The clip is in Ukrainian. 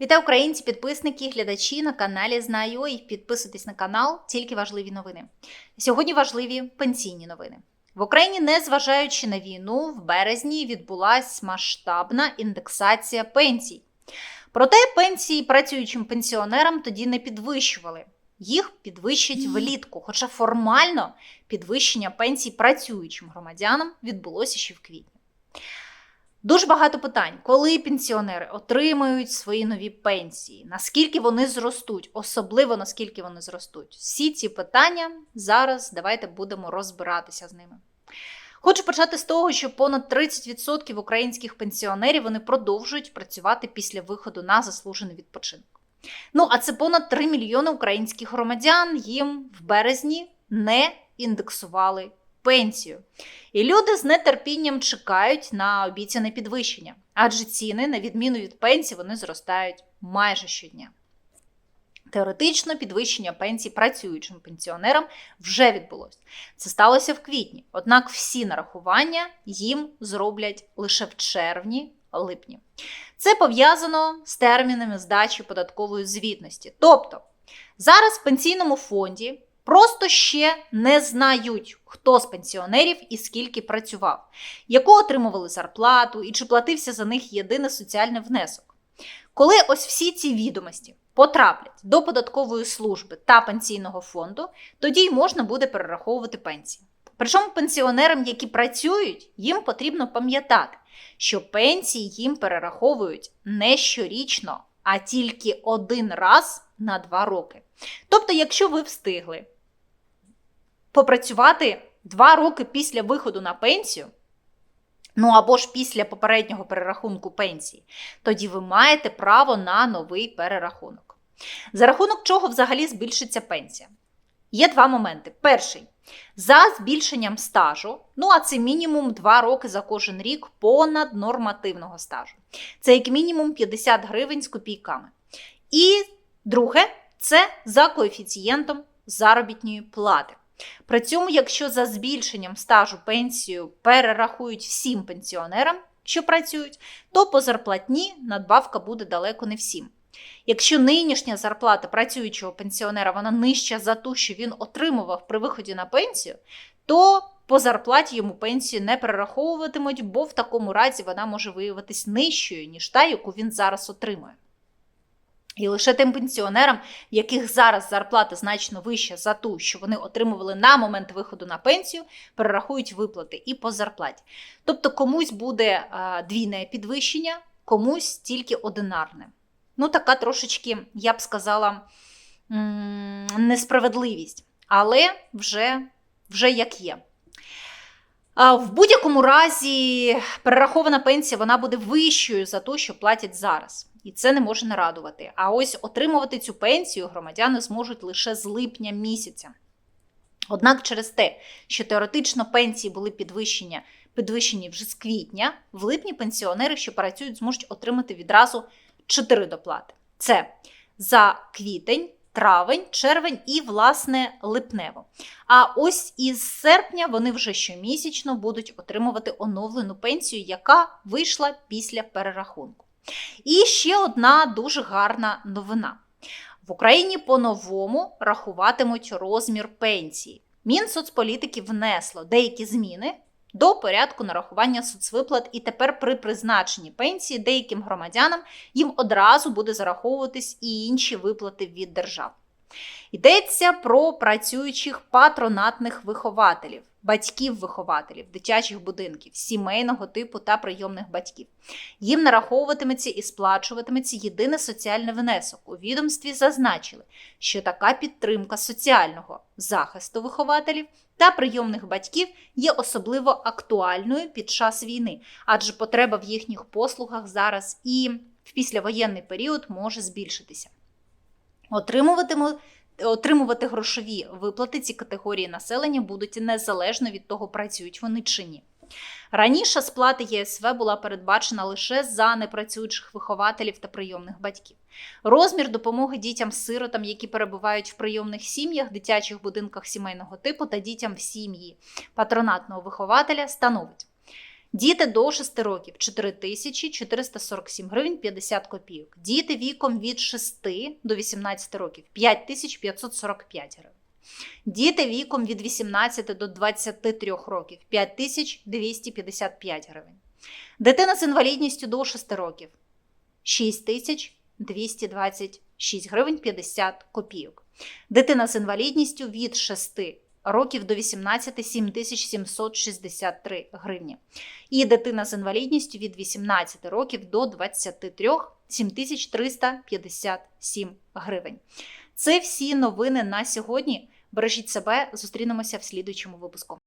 Вітаю українці, підписники, глядачі на каналі Знаю.ua. Підписуйтесь на канал, тільки важливі новини. Сьогодні важливі пенсійні новини. В Україні, незважаючи на війну, в березні відбулась масштабна індексація пенсій. Проте пенсії працюючим пенсіонерам тоді не підвищували. Їх підвищать влітку, хоча формально підвищення пенсій працюючим громадянам відбулося ще в квітні. Дуже багато питань, коли пенсіонери отримають свої нові пенсії, наскільки вони зростуть, особливо наскільки вони зростуть. Всі ці питання зараз давайте будемо розбиратися з ними. Хочу почати з того, що понад 30% українських пенсіонерів вони продовжують працювати після виходу на заслужений відпочинок. Ну, а це понад 3 мільйони українських громадян їм в березні не індексували пенсію. І люди з нетерпінням чекають на обіцяне підвищення, адже ціни, на відміну від пенсії, вони зростають майже щодня. Теоретично підвищення пенсій працюючим пенсіонерам вже відбулось. Це сталося в квітні, однак всі нарахування їм зроблять лише в червні-липні. Це пов'язано з термінами здачі податкової звітності. Тобто зараз в пенсійному фонді просто ще не знають, хто з пенсіонерів і скільки працював, яку отримували зарплату і чи платився за них єдиний соціальний внесок. Коли ось всі ці відомості потраплять до податкової служби та пенсійного фонду, тоді й можна буде перераховувати пенсії. Причому пенсіонерам, які працюють, їм потрібно пам'ятати, що пенсії їм перераховують не щорічно, а тільки один раз на два роки. Тобто, якщо ви встигли попрацювати два роки після виходу на пенсію, ну або ж після попереднього перерахунку пенсії, тоді ви маєте право на новий перерахунок. За рахунок чого взагалі збільшиться пенсія? Є два моменти. Перший за збільшенням стажу, ну а це мінімум 2 роки за кожен рік понад нормативного стажу. Це як мінімум 50 гривень з копійками. І друге, це за коефіцієнтом заробітної плати. При цьому, якщо за збільшенням стажу пенсію перерахують всім пенсіонерам, що працюють, то по зарплатні надбавка буде далеко не всім. Якщо нинішня зарплата працюючого пенсіонера вона нижча за ту, що він отримував при виході на пенсію, то по зарплаті йому пенсію не перераховуватимуть, бо в такому разі вона може виявитись нижчою, ніж та, яку він зараз отримує. І лише тим пенсіонерам, яких зараз зарплата значно вища за ту, що вони отримували на момент виходу на пенсію, перерахують виплати і по зарплаті. Тобто комусь буде двійне підвищення, комусь тільки одинарне. Ну, така трошечки, я б сказала, несправедливість, але вже, вже як є. В будь-якому разі перерахована пенсія вона буде вищою за те, що платять зараз. І це не може не радувати. А ось отримувати цю пенсію громадяни зможуть лише з липня місяця. Однак через те, що теоретично пенсії були підвищені, підвищені вже з квітня, в липні пенсіонери, що працюють, зможуть отримати відразу 4 доплати. Це за квітень, травень, червень і, власне, липнево. А ось із серпня вони вже щомісячно будуть отримувати оновлену пенсію, яка вийшла після перерахунку. І ще одна дуже гарна новина. В Україні по-новому рахуватимуть розмір пенсії. Мінсоцполітики внесло деякі зміни до порядку нарахування соцвиплат, і тепер при призначенні пенсії деяким громадянам їм одразу буде зараховуватись і інші виплати від держави. Йдеться про працюючих патронатних вихователів, батьків-вихователів, дитячих будинків, сімейного типу та прийомних батьків. Їм нараховуватиметься і сплачуватиметься єдиний соціальний внесок. У відомстві зазначили, що така підтримка соціального захисту вихователів та прийомних батьків є особливо актуальною під час війни, адже потреба в їхніх послугах зараз і в післявоєнний період може збільшитися. Отримуватимуть Отримувати грошові виплати ці категорії населення будуть незалежно від того, працюють вони чи ні. Раніше сплата ЄСВ була передбачена лише за непрацюючих вихователів та прийомних батьків. Розмір допомоги дітям-сиротам, які перебувають в прийомних сім'ях, дитячих будинках сімейного типу та дітям в сім'ї патронатного вихователя, становить Діти до 6 років 4447 гривень 50 копійок. Діти віком від 6 до 18 років 5545 гривень. Діти віком від 18 до 23 років 5255 гривень. Дитина з інвалідністю до 6 років 6226 гривень 50 копійок. Дитина з інвалідністю від 6 років до 18 7763 гривні. І дитина з інвалідністю від 18 років до 23 7357 гривень. Це всі новини на сьогодні. Бережіть себе, зустрінемося в слідуючому випуску.